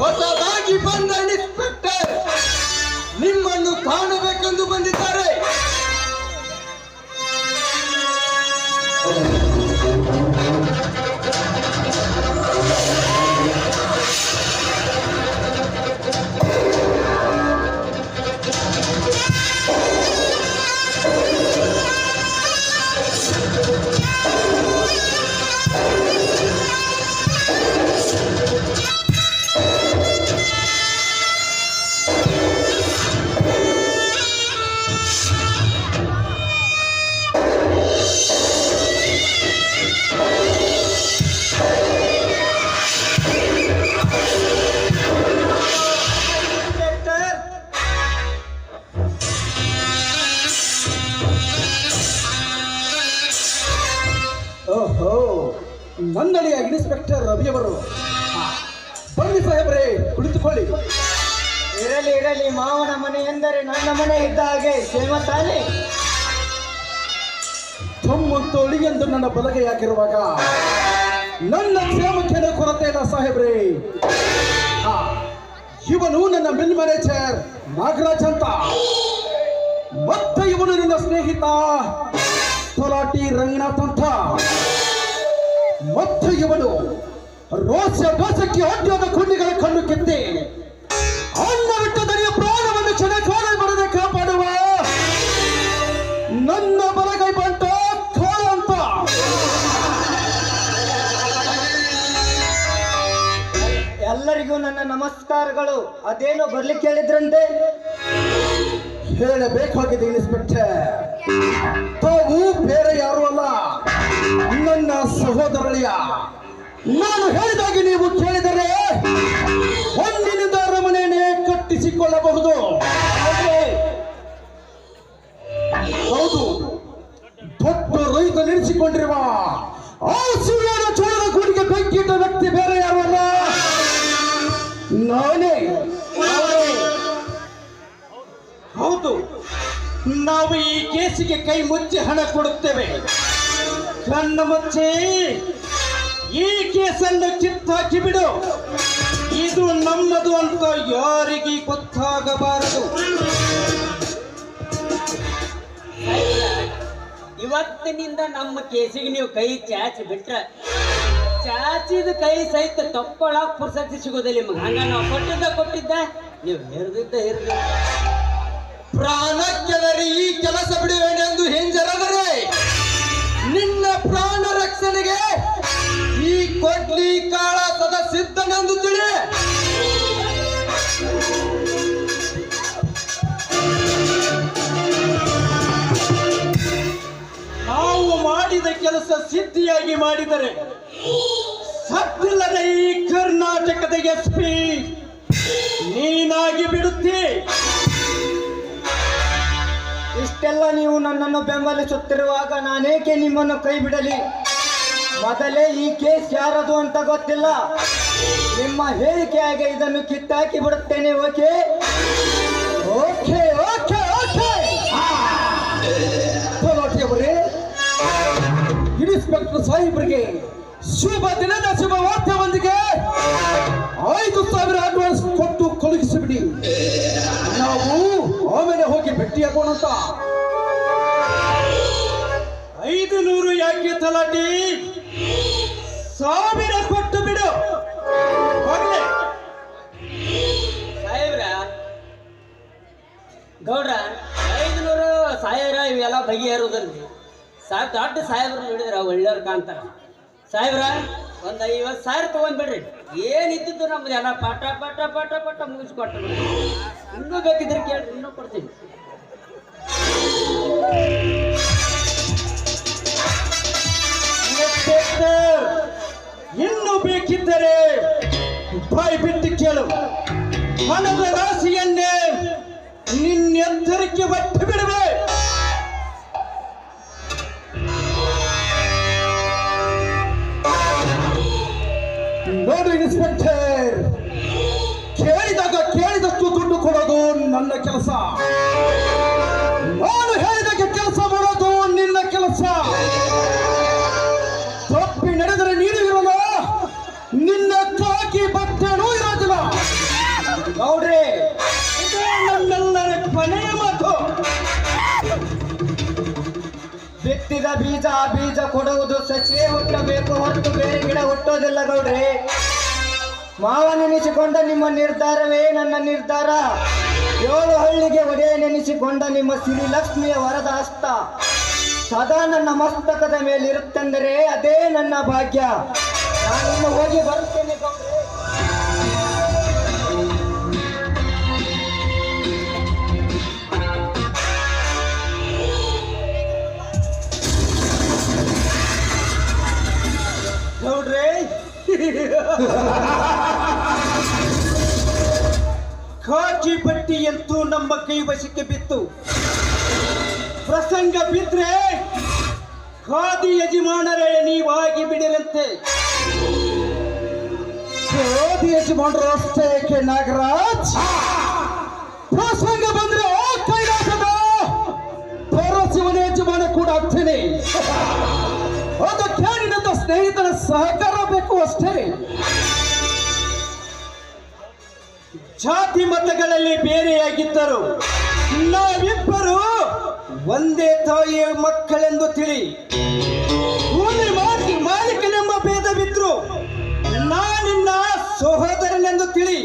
What's up? ಇರಲಿ ಮಾವನ ಮನೆ ಎಂದರೆ ನನ್ನ ಮನೆ ಇದ್ದ ಹಾಗೆ, ಕ್ಷೇಮ ತಾನೆ? ತೊಮ್ಮಂತೋಳಿ ಎಂದು ನನ್ನ ಬಲಗೈಯಾಗಿರುವಾಗ ನನ್ನ ಕ್ಷೇಮಕ್ಕೆ ಕೊರತೆ ಇಲ್ಲ ಸಾಹೇಬ್ರೆ. ಇವನು ನನ್ನ ಮಿಲ್ ಮ್ಯಾನೇಜರ್ ನಾಗರಾಜ್ ಅಂತ. ಮತ್ತೆ ಇವನು ನನ್ನ ಸ್ನೇಹಿತ ತೊಲಾಟಿ ರಂಗನಾಥ್ ಅಂತ. ಮತ್ತೆ ಇವನು ರೋಷ ದೋಷಕ್ಕೆ ಅಡ್ಡದ ಕುಂಡಿಗಳ ಕಣ್ಣು ಕೆತ್ತಿ ನನ್ನ ಬಲಗೈ ಬಂತ ಅಂತ. ಎಲ್ಲರಿಗೂ ನನ್ನ ನಮಸ್ಕಾರಗಳು. ಅದೇನೋ ಬರ್ಲಿಕ್ಕೆ ಹೇಳಿದ್ರಂತೆ? ಹೇಳಬೇಕಾಗಿದೆ ಇನ್ಸ್ಪೆಕ್ಟರ್ ತಾವು ಬೇರೆ ಯಾರು ಅಲ್ಲ. ನನ್ನ ಸಹೋದರಳಿಯ. ನಾನು ಹೇಳಿದಾಗಿ ನೀವು ಕೇಳಿದರೆ ಒಂದಿನಿಂದ ಅರಮನೆಯನ್ನೇ ಕಟ್ಟಿಸಿಕೊಳ್ಳಬಹುದು. ಹೌದು ನಿಲ್ಲಿಸಿಕೊಂಡಿರುವ ಆ ಸುಳ್ಳಿನ ಚೋಳದ ಗೂಡಿಗೆ ಬೆಂಕಿಟ್ಟ ವ್ಯಕ್ತಿ ಬೇರೆ ಯಾರು ಅಲ್ಲ ನಾನೇ ನಾನೇ. ಹೌದು. ನಾವು ಈ ಕೇಸಿಗೆ ಕೈ ಮುಚ್ಚಿ ಹಣ ಕೊಡುತ್ತೇವೆ. ಕಣ್ಣು ಮುಚ್ಚಿ ಈ ಕೇಸನ್ನು ಕಿತ್ತಾಕಿ ಬಿಡು. ಇದು ನಮ್ಮದು ಅಂತ ಯಾರಿಗೂ ಗೊತ್ತಾಗಬಾರದು. ಇವತ್ತಿನಿಂದ ನಮ್ಮ ಕೇಸಿಗೆ ನೀವು ಕೈ ಚಾಚಿ ಬಿಟ್ರ ಚಾಚಿದ ಕೈ ಸಹಿತ ತಕ್ಕೊಳಕ್ ಪುರ್ಸತಿ ಸಿಗೋದಿಲ್ಲ ನಿಮ್ಗೆ. ಹಂಗ ನಾವು ಕೊಟ್ಟಿದ್ದ ಕೊಟ್ಟಿದ್ದ. ನೀವು ಹಿರಿದಿದ್ದ ಹಿರಿದ ಪ್ರಾಣಕ್ಕೆದರಿ ಈ ಕೆಲಸ ಬಿಡುವೆನೆಂದು ಹಿಂಜರದರೆ ನಿನ್ನ ಪ್ರಾಣ ರಕ್ಷಣೆಗೆ ಈ ಕೊಡ್ಲಿ ಕಾಳ ಸದ ಸಿದ್ಧನೆಂದು ತಿಳಿ ಮಾಡಿದ ಕೆಲಸ ಸಿದ್ಧಿಯಾಗಿ ಮಾಡಿದರೆ, ಸತ್ತಿಲ್ಲದ ಈ ಕರ್ನಾಟಕದ ಎಸ್ ಪಿ ನೀನಾಗಿ ಬಿಡುತ್ತಿ. ಇಷ್ಟೆಲ್ಲ ನೀವು ನನ್ನನ್ನು ಬೆಂಬಲಿಸುತ್ತಿರುವಾಗ ನಾನೇಕೆ ನಿಮ್ಮನ್ನು ಕೈ ಬಿಡಲಿ? ಮೊದಲೇ ಈ ಕೇಸ್ ಯಾರದು ಅಂತ ಗೊತ್ತಿಲ್ಲ. ನಿಮ್ಮ ಹೇಳಿಕೆಯಾಗೆ ಇದನ್ನು ಕಿತ್ತಾಕಿ ಬಿಡುತ್ತೇನೆ ಓಕೆ? ಓಕೆ. ಇನ್ಸ್ಪೆಕ್ಟರ್ ಸಾಹೇಬ್ರಿಗೆ ಶುಭ ದಿನದ ಶುಭ ವಾರ್ತೆಯೊಂದಿಗೆ ಐದು ಸಾವಿರ ಅಡ್ವಾನ್ಸ್ ಕೊಟ್ಟು ಕಳುಹಿಸಿಬಿಡಿ. ನಾವು ಆಮೇಲೆ ಹೋಗಿ ಭೇಟಿಯಾಗೋಣ ಅಂತ. ಐದು ನೂರು ಯಾಕೆ ತಲಾಟಿ? ಸಾವಿರ ಕೊಟ್ಟು ಬಿಡು. ಸಾಹೇಬ್ರ, ಗೌಡ್ರ ಐದುನೂರು ಸಾವಿರ ಇವೆಲ್ಲ ಬಗೆಹರುವುದಲ್ರಿ ಸಾ ದೊಡ್ಡ ಸಾಹೇಬ್ರು ನೋಡಿದ್ರ ಒಳ್ಳೆಯವ್ರು ಕಾಣ್ತಾರ ಸಾಹೇಬ್ರ, ಒಂದು ಐವತ್ತು ಸಾವಿರ ತೊಗೊಂಡ್ಬಿಡ್ರಿ. ಏನಿದ್ದು ನಮ್ದು ಎಲ್ಲ ಪಾಠ ಪಾಠ ಪಾಠ ಪಟ ಮುಗಿಸ್ಕೊಟ್ರಿ. ಇನ್ನೂ ಬೇಕಿದ್ರೆ ಕೇಳ್ರಿ, ಇನ್ನೂ ಕೊಡ್ತೀನಿ. ಇನ್ನು ಬೇಕಿದ್ದರೆ ಬಾಯಿ ಬಿಟ್ಟು ಕೇಳು. ಹಣದ ರಾಶಿಯನ್ನೇ ನಿನ್ನೆಂದರಿಕೆ ಬಟ್ಟು ಬಿಡುವೆ ಕೊನೆಯ ಮಾತು. ಬಿತ್ತಿದ ಬೀಜ ಆ ಬೀಜ ಕೊಡುವುದು ಸಸಿಯೇ ಹುಟ್ಟಬೇಕು ಹೊರತು ಬೇರೆ ಗಿಡ ಹುಟ್ಟೋದಿಲ್ಲ ಗೌಡ್ರಿ. ಮಾವ ನೆನೆಸಿಕೊಂಡ ನಿಮ್ಮ ನಿರ್ಧಾರವೇ ನನ್ನ ನಿರ್ಧಾರ. ಏಳು ಹಳ್ಳಿಗೆ ಒಡೆಯ ನೆನೆಸಿಕೊಂಡ ನಿಮ್ಮ ಸಿರಿ ಲಕ್ಷ್ಮಿಯ ವರದ ಹಸ್ತ. ಸದಾ ನನ್ನ ಮಸ್ತಕದ ಮೇಲಿರುತ್ತೆಂದರೆ ಅದೇ ನನ್ನ ಭಾಗ್ಯ. ನಾನು ಹೋಗಿ ಬರುತ್ತೇನೆ ಗೌಡ್ರಿ. ಕಾಕಿ ಬಟ್ಟಿ ಅಂತೂ ನಮ್ಮ ಕೈ ವಶಕ್ಕೆ ಬಿತ್ತು. ಪ್ರಸಂಗ ಬಿದ್ರೆ ಖಾದಿ ಯಜಮಾನರೇ ನೀವಾಗಿ ಬಿಡಿರಂತೆ. ಖಾದಿ ಯಜಮಾನರು ಅಷ್ಟೇ ಕೆ ನಾಗರಾಜ್? ಪ್ರಸಂಗ ಬಂದ್ರೆ ಕೈಲಾಸದ ಪರಶಿವನ ಯಜಮಾನ ಕೂಡ ಆಗ್ತೇನೆ. ಅದಕ್ಕೆ ನಿನ್ನಂತ ಸ್ನೇಹಿತರ ಸಹಕಾರ ಬೇಕು ಅಷ್ಟೇ. ಜಾತಿ ಮತಗಳಲ್ಲಿ ಬೇರೆಯಾಗಿದ್ದರು ನಾವಿಬ್ಬರು ಒಂದೇ ತಾಯಿಯ ಮಕ್ಕಳೆಂದು ತಿಳಿ. ಭೂಮಿ ಮಾಲಿ ಮಾಲೀಕನೆಂಬ ಭೇದವಿದ್ರು ನಾನಿನ್ನ ಸಹೋದರನೆಂದು ತಿಳಿ.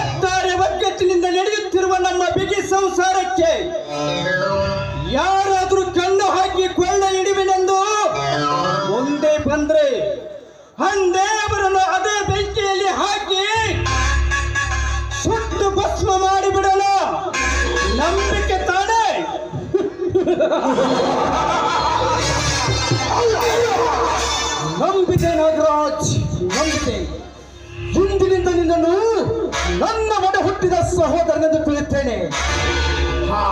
ಒತ್ತಾರೆ ಒಗ್ಗಟ್ಟಿನಿಂದ ನಡೆಯುತ್ತಿರುವ ನಮ್ಮ ಬಿಗಿ ಸಂಸಾರಕ್ಕೆ ಯಾರಾದರೂ ಕಣ್ಣು ಹಾಕಿ ಅಂದೇ ಅವರನ್ನು ಅದೇ ಬೆಂಕಿಯಲ್ಲಿ ಹಾಕಿ ಸುಟ್ಟು ಭಸ್ಮ ಮಾಡಿಬಿಡೋಣ. ನಂಬಿಕೆ ತಾನೇ. ನಂಬಿದೆ ನಾಗರಾಜ್, ನಂಬಿದೆ. ಇಂದಿನಿಂದ ನಿನ್ನನ್ನು ನನ್ನ ಒಡ ಹುಟ್ಟಿದ ಸಹೋದರನೆಂದು ತಿಳಿಯುತ್ತೇನೆ. ಹಾ.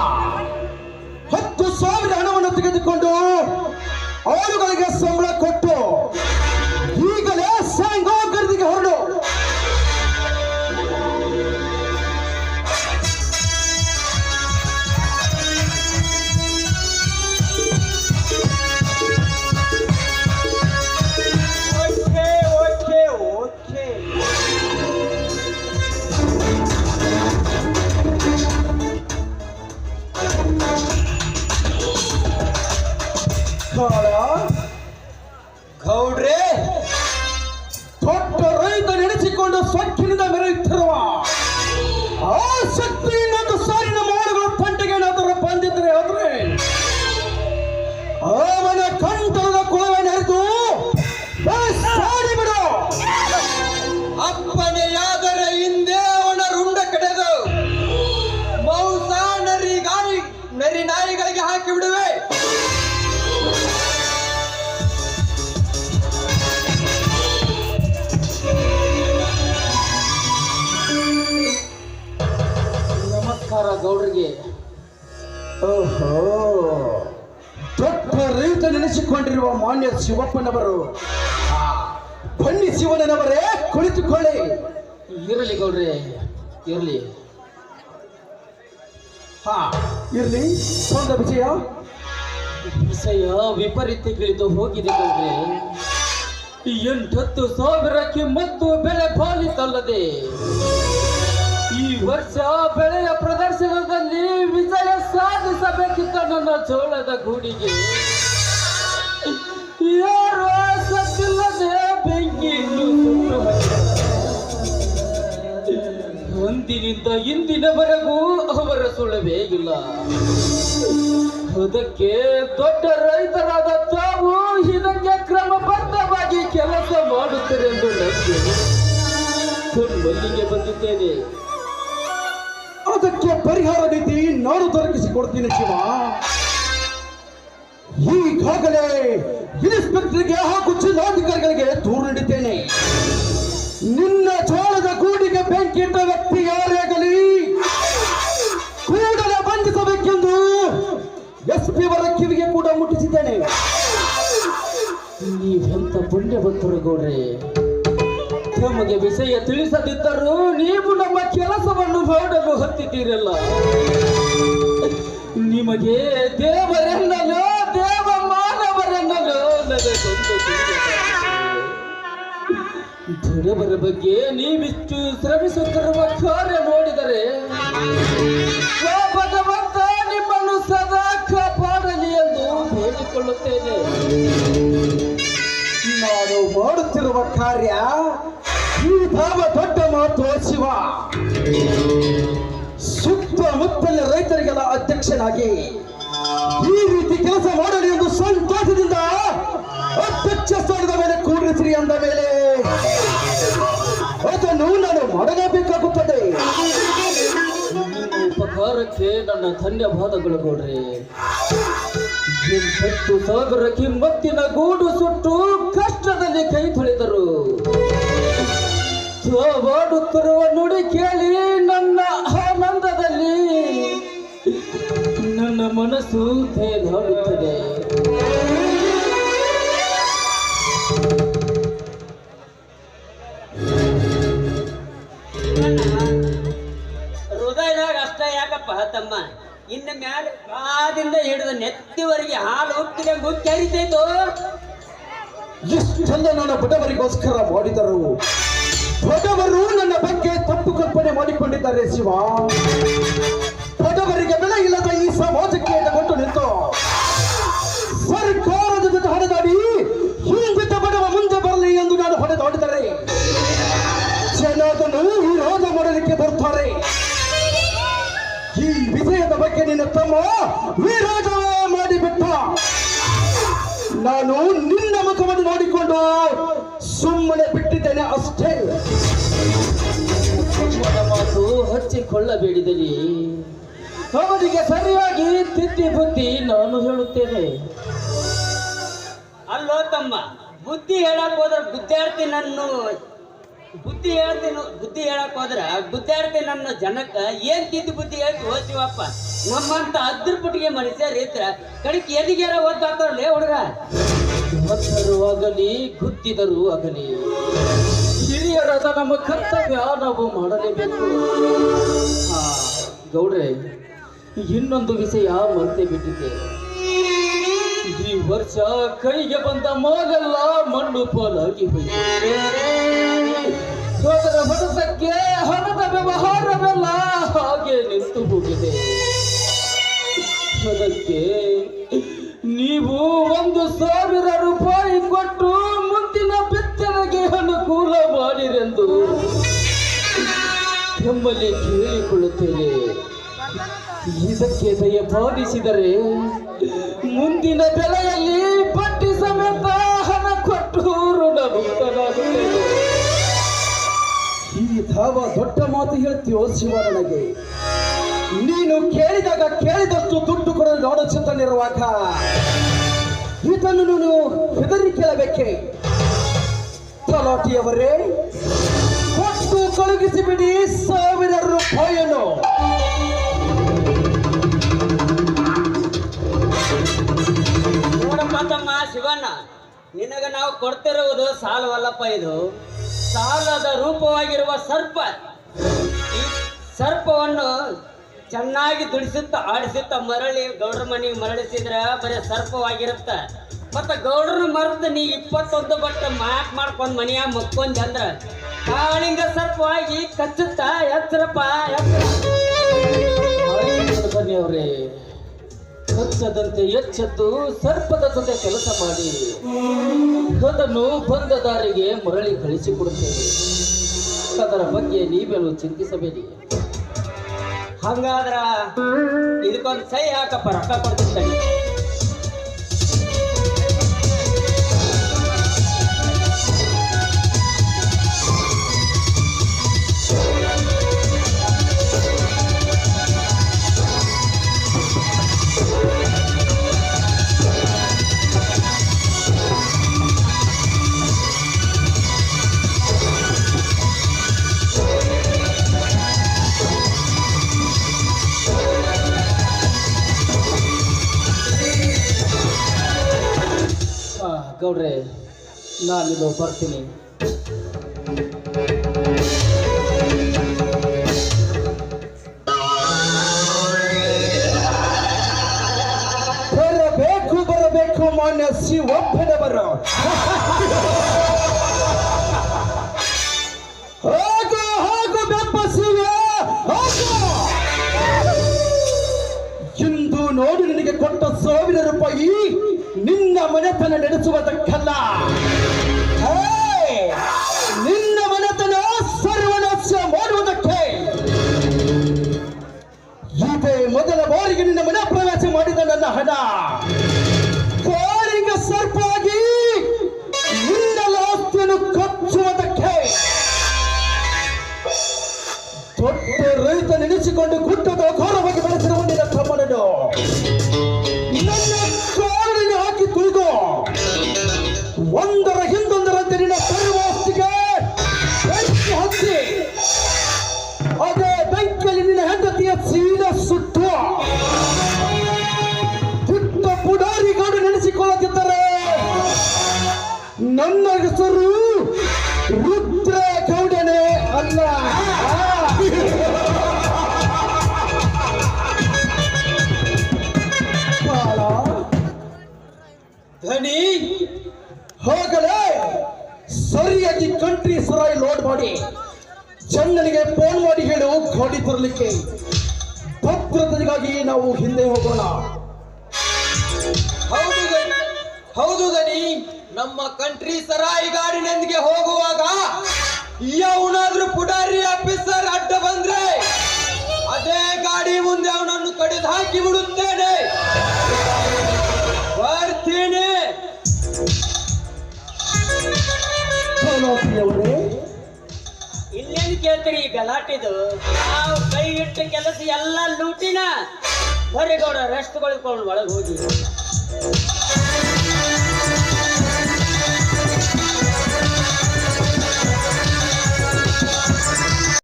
ನೆನೆಸಿಕೊಂಡಿರುವ ಮಾನ್ಯ ಶಿವಪ್ಪನವರು ಬನ್ನಿ ಶಿವನವರೇ ಕುಳಿತುಕೊಳ್ಳಿ. ಇರಲಿ ಗೌಡ್ರೆ ಇರಲಿ. ಹಾ ಇರಲಿ. ಸ್ವಂತ ವಿಜಯ ವಿಷಯ ವಿಪರೀತಗಿಳಿದು ಹೋಗಿದೆ ಗೌಡ್ರೆ. ಎಂಟತ್ತು ಸಾವಿರಕ್ಕೆ ಮತ್ತು ಬೆಳೆ ಬಾಲಿತಲ್ಲದೆ ಈ ವರ್ಷ ಬೆಳೆಯ ಪ್ರದರ್ಶನದಲ್ಲಿ ವಿಜಯ ಸಾಧಿಸಬೇಕಿತ್ತ ನನ್ನ ಜೋಳದ ಗೂಡಿಗೆ. ಯಾರು ಸತ್ತಿಲ್ಲದೆ ಬೆಂಕಿಯನ್ನು. ಅಂದಿನಿಂದ ಇಂದಿನವರೆಗೂ ಅವರ ಸುಳವೇ ಇಲ್ಲ. ಅದಕ್ಕೆ ದೊಡ್ಡ ರೈತರಾದ ತಾವು ಇದಕ್ಕೆ ಕ್ರಮಬದ್ಧವಾಗಿ ಕೆಲಸ ಮಾಡುತ್ತೀರೆಂದು ನಂಬಿ ತಮ್ಮಲ್ಲಿಗೆ ಬಂದಿದ್ದೇನೆ. ಅದಕ್ಕೆ ಪರಿಹಾರ ನೀತಿ ನಾನು ದೊರಕಿಸಿಕೊಡ್ತೀನಿ ಶಿವ. ಈಗಾಗಲೇ ಇನ್ಸ್ಪೆಕ್ಟರ್ಗೆ ಹಾಗೂ ಜಿಲ್ಲಾಧಿಕಾರಿಗಳಿಗೆ ದೂರು ನೀಡಿದ್ದೇನೆ. ನಿನ್ನ ಜೋಳದ ಬೆಂಕಿ ಇಟ್ಟ ವ್ಯಕ್ತಿ ಯಾರೇ ಆಗಲಿ, ಕೂಡಲೇ ಬಂಧಿಸಬೇಕೆಂದು ಎಸ್ ಪಿ ಅವರ ಕಿವಿಗೆ ಕೂಡ ಮುಟ್ಟಿಸಿದ್ದೇನೆ. ನೀವೆಂತ ಪುಣ್ಯವಂತರು ಗೌಡ್ರೆ, ತಮಗೆ ವಿಷಯ ತಿಳಿಸದಿದ್ದರೂ ನೀವು ನಮ್ಮ ಕೆಲಸವನ್ನು ಮಾಡಲು ಹತ್ತಿದ್ದೀರಲ್ಲ. ನಿಮಗೆ ದೇವರೆನ್ನಲು ದುರವರ ಬಗ್ಗೆ ನೀವಿಷ್ಟು ಶ್ರಮಿಸುತ್ತಿರುವ ಕಾರ್ಯ ನೋಡಿದರೆ ಭಗವಂತ ನಿಮ್ಮನ್ನು ಸದಾ ಕಾಪಾಡಲಿ ಎಂದು ಹೇಳಿಕೊಳ್ಳುತ್ತೇನೆ. ನಾನು ಮಾಡುತ್ತಿರುವ ಕಾರ್ಯ ಈ ಭಾವ ದೊಡ್ಡ ಮಾತು ಶಿವ. ಸುತ್ತಮುತ್ತಲ ರೈತರಿಗೆಲ್ಲ ಅಧ್ಯಕ್ಷನಾಗಿ ಈ ರೀತಿ ಕೆಲಸ ಮಾಡಲಿ ಎಂದು ಸಂತೋಷದಿಂದ ಅಧ್ಯಕ್ಷ ಸ್ಥಾನದ ಮೇಲೆ ಕೂಡಿಸಿರಿ ಅಂದ ಮೇಲೆ ಅದನ್ನು ನಾನು ಮಾಡಲೇಬೇಕಾಗುತ್ತದೆ. ಉಪಕಾರಕ್ಕೆ ನನ್ನ ಧನ್ಯವಾದಗಳು ನೋಡ್ರಿ ಎಂಟತ್ತು ಸಾವಿರ ಕಿಮ್ಮತ್ತಿನ ಗೂಡು ಸುಟ್ಟು ಕಷ್ಟದಲ್ಲಿ ಕೈ ತೊಳೆದರು. ಮಾಡುತ್ತಿರುವ ನುಡಿ ಕೇಳಿ ನನ್ನ ಆನಂದದಲ್ಲಿ ನನ್ನ ಮನಸ್ಸು ತೇಲಾಡುತ್ತದೆ. ಇನ್ನ ಮ್ಯಾಲೆ ಕಾದಿಂದ ಹಿಡಿದ ನೆತ್ತಿವರೆಗೆ ಹಾಲು ಹೋಗ್ತಿದೆ ಗುಕ್ಕಿ ಹರಿತೈತು ಚಂದ ನನ್ನ ಬಡವರಿಗೋಸ್ಕರ ಮಾಡಿದರು. ಬಡವರು ನನ್ನ ಬಗ್ಗೆ ತಪ್ಪು ಕಲ್ಪನೆ ಮಾಡಿಕೊಂಡಿದ್ದಾರೆ ಶಿವ. ನಿನ್ನ ತಮ್ಮ ವಿರೋಧವೇ ಮಾಡಿಬಿಟ್ಟ. ನಾನು ನಿನ್ನ ಮುಖವನ್ನು ನೋಡಿಕೊಂಡು ಸುಮ್ಮನೆ ಬಿಟ್ಟಿದ್ದೇನೆ ಅಷ್ಟೇ. ಮಾತು ಹಚ್ಚಿಕೊಳ್ಳಬೇಡಿದಲಿ ಅವರಿಗೆ ಸರಿಯಾಗಿ ತಿದ್ದಿ ಬುದ್ಧಿ ನಾನು ಹೇಳುತ್ತೇನೆ. ಅಲ್ಲೋ ತಮ್ಮ ಬುದ್ಧಿ ಹೇಳಕ್ ಹೋದ್ರೆ ವಿದ್ಯಾರ್ಥಿ ನನ್ನ ಬುದ್ಧಿ ಹೇಳ್ತೀನಿ, ಬುದ್ಧಿ ಹೇಳಕ್ ಹೋದ್ರ ಬುದ್ಧಾರ್ಥಿ ನನ್ನ ಜನಕ್ಕೆ, ಏನ್ ತಿದ್ದು ಬುದ್ಧಿ ಹೇಳ್ತಿ ಓ ನಮ್ಮಂತ ಅದ್ರ ಪುಟ್ಟಿಗೆ ಮನುಷ್ಯರು ಇದ್ರ ಕಡಿಕ್ ಎದಿಗೆರ ಓದಾಡ್ತಾರಲ್ಲೇ ಹುಡುಗ? ಹೊತ್ತರು ಆಗಲಿ ಗುದ್ದಿದರು ಆಗಲಿ ಹಿರಿಯರಾದ ನಮ್ಮ ಕರ್ತವ್ಯ ನಾವು ಮಾಡಲೇಬೇಕು. ಗೌಡ್ರೆ, ಇನ್ನೊಂದು ವಿಷಯ ಮರೆತೆ ಬಿಟ್ಟಿದ್ದೆ. ಈ ವರ್ಷ ಕೈಗೆ ಬಂದ ಮಗಲ್ಲ, ಮಣ್ಣು ಪಾಲಾಗಿ ಹೋಯಿತು. ಅದರ ಹೊಡೆತಕ್ಕೆ ಹಣದ ವ್ಯವಹಾರವೆಲ್ಲ ಹಾಗೆ ನಿಂತು ಹೋಗಿದೆ. ಅದಕ್ಕೆ ನೀವು ಒಂದು ಸಾವಿರ ರೂಪಾಯಿ ಕೊಟ್ಟು ಮುಂದಿನ ಬಿತ್ತನೆಗೆ ಅನುಕೂಲ ಮಾಡಿರೆಂದು ನಮ್ಮಲ್ಲಿ ಕೇಳಿಕೊಳ್ಳುತ್ತೇನೆ. ಇದಕ್ಕೆ ದಯಪಾಲಿಸಿದರೆ ಮುಂದಿನ ಬೆಲೆಯಲ್ಲಿ ಬಡ್ಡಿ ಸಮೇತ ಹಣ ಕೊಟ್ಟು ಈ ಧಾವ ದೊಡ್ಡ ಮಾತು ಹೇಳ್ತೀಯೋ ಶಿವ ನನಗೆ ನೀನು ಕೇಳಿದಾಗ ಕೇಳಿದಷ್ಟು ದುಡ್ಡು ಕೊಡಲು ನೋಡುತ್ತಿರುವಾಗ ಇದನ್ನು ನೀನು ಹೆದರಿ ಕೇಳಬೇಕೆ? ತಲಾಟಿಯವರೇ ಕೊಟ್ಟು ಕಳುಹಿಸಿ ಬಿಡಿ ಸಾವಿರ ರೂಪಾಯಿಯನ್ನು. ನೋಡಪ್ಪ ತಮ್ಮ ಶಿವಣ್ಣ, ನಿನಗ ನಾವು ಕೊಡ್ತಿರುವುದು ಸಾಲವಲ್ಲಪ್ಪ ಇದು. ಸಾಲದ ರೂಪವಾಗಿರುವ ಸರ್ಪ ಈ ಸರ್ಪವನ್ನು ಚೆನ್ನಾಗಿ ದುಡಿಸುತ್ತಾ, ಆಡಿಸುತ್ತಾ ಮರಳಿ, ಗೌಡ್ರ ಮನೆಗೆ ಮರಳಿಸಿದ್ರೆ ಬರೀ ಸರ್ಪವಾಗಿರುತ್ತ. ಮತ್ತು ಗೌಡ್ರ ಮರದ ನೀ ಇಪ್ಪತ್ತೊಂದು ಬಟ್ಟ ಮಾಕ್ ಮಾಡ್ಕೊಂಡು ಮನೆಯಾಗ ಮಕ್ಕೊಂದ್ ಅಂದ್ರೆ ಕಾಳಿಂಗ ಸರ್ಪವಾಗಿ ಕಚ್ಚುತ್ತ ಎಚ್ಚರಪ್ಪ ಎಚ್ಚರ ಬನ್ನಿ ಅವರೇ. ಕಚ್ಚದಂತೆ ಎಚ್ಚೆದ್ದು ಸರ್ಪದ ಜೊತೆ ಕೆಲಸ ಮಾಡಿ. ಅದನ್ನು ಬಂದ ದಾರಿಗೆ ಮರಳಿ ಕಳಿಸಿಕೊಡುತ್ತೇವೆ ಅದರ ಬಗ್ಗೆ ನೀವೆಲ್ಲೂ ಚಿಂತಿಸಬೇಡಿ. ಹಂಗಾದ್ರ ಇದಕ್ಕೊಂದು ಸಹಿ ಹಾಕಪ್ಪ, ರೊಕ್ಕ ಕೊಡ್ತಿರ್ತಾನೆ ನಾನಿದು ಬರ್ತೀನಿ. ಬರಬೇಕು ಬರಬೇಕು ಮಾನ್ಯ ಶಿವಪ್ಪನವರು ಹೋಗು ಹೋಗು ಬೆಪ್ಪ ಶಿವ ನೋಡು ನಿನಗೆ ಕೊಟ್ಟ ಸಾವಿರ ರೂಪಾಯಿ ನಿನ್ನ ಮನೆತನ ನಡೆಸುವುದಕ್ಕಲ್ಲ. ನನ್ನ ಹಣ ಕೋರಿಗೆ ಸರ್ಪಾಗಿ ಆಸ್ತಿಯನ್ನು ಕಚ್ಚುವುದಕ್ಕೆ ದೊಡ್ಡ ರೈತ ನೆನೆಸಿಕೊಂಡು ಗುಡ್ಡದ ಘೋರವಾಗಿ ಬೆಳೆಸಿದ ನಿನ್ನ ತಮ್ಮನನ್ನು ಗೌಡನಿಗೆ ಫೋನ್ ಮಾಡಿ ಹೇಳು, ಗಾಡಿ ತರಲಿಕ್ಕೆ. ಭದ್ರತೆಗಾಗಿ ನಾವು ಹಿಂದೆ ಹೋಗೋಣ. ಹೌದು ಹೌದು ದನಿ ನಮ್ಮ ಕಂಟ್ರಿ ಸರಾಯಿ ಗಾಡಿನೊಂದಿಗೆ ಹೋಗುವಾಗ ಯಾವನಾದ್ರೂ ಪುಡಾರಿ ಆಫೀಸರ್ ಅಡ್ಡ ಬಂದ್ರೆ ಅದೇ ಗಾಡಿ ಮುಂದೆ ಅವನನ್ನು ಕಡಿದು ಹಾಕಿ ಬಿಡುತ್ತೇನೆ ಗಲಾಟಿದು. ನಾವು ಕೈ ಇಟ್ಟ ಕೆಲಸ ಎಲ್ಲ ಲೂಟಿನ ಬರ್ರಿ ಗೌಡ ರೆಸ್ಟ್ ಒಳಗೆ ಹೋಗಿ.